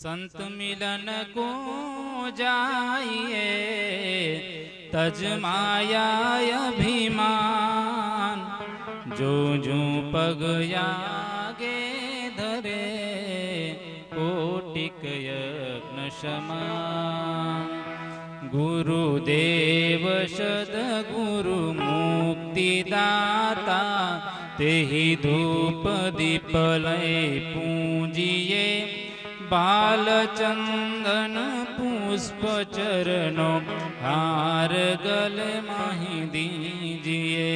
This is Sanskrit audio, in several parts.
संत मिलन को जाइए तज माया अभिमान जो जो पग यागे धरे कोटिक यज्ञ समान गुरुदेव सद्गुरु मुक्तिदाता तेहि धूप दीप लय पूजिए बालचंदन पुष्प चरणों हार गले माही दीजिए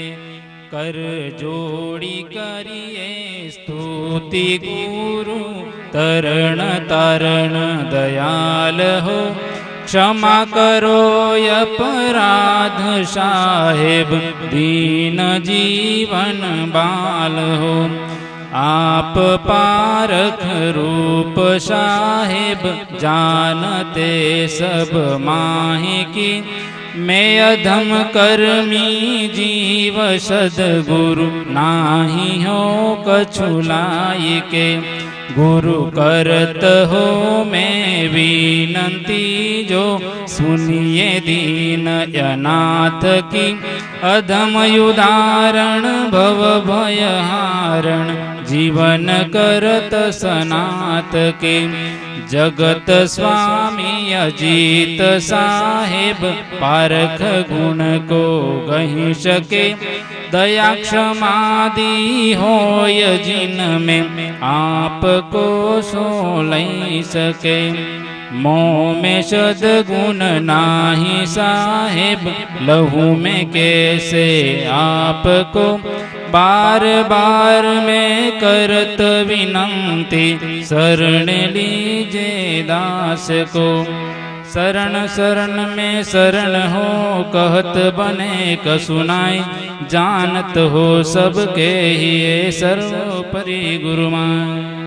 कर जोड़ी करिए स्तुति गुरु तरण तारण दयाल हो। क्षमा करो अपराध साहेब दीन जीवन बाल हो आप पारख रूप साहेब जानते सब माही की मैं अधम कर्मी जीव सदगुरु नाही हो कछुलाई के गुरु करत हो मैं विनंती जो सुनिए दीन अनाथ की अधम उदाहरण भव भयहारण जीवन करत सनात के जगत स्वामी अजीत साहेब, पारख गुण को गही सके। दया क्षमा क्षमादि होय जिन में आपको सो सके। मोह में सदगुण नाही साहेब, लहू में कैसे आपको बार बार में करत विनंती शरण लीजे दास को शरण शरण में शरण हो कहत बने क सुनाई जानत हो सबके ही सर्वोपरि गुरुमान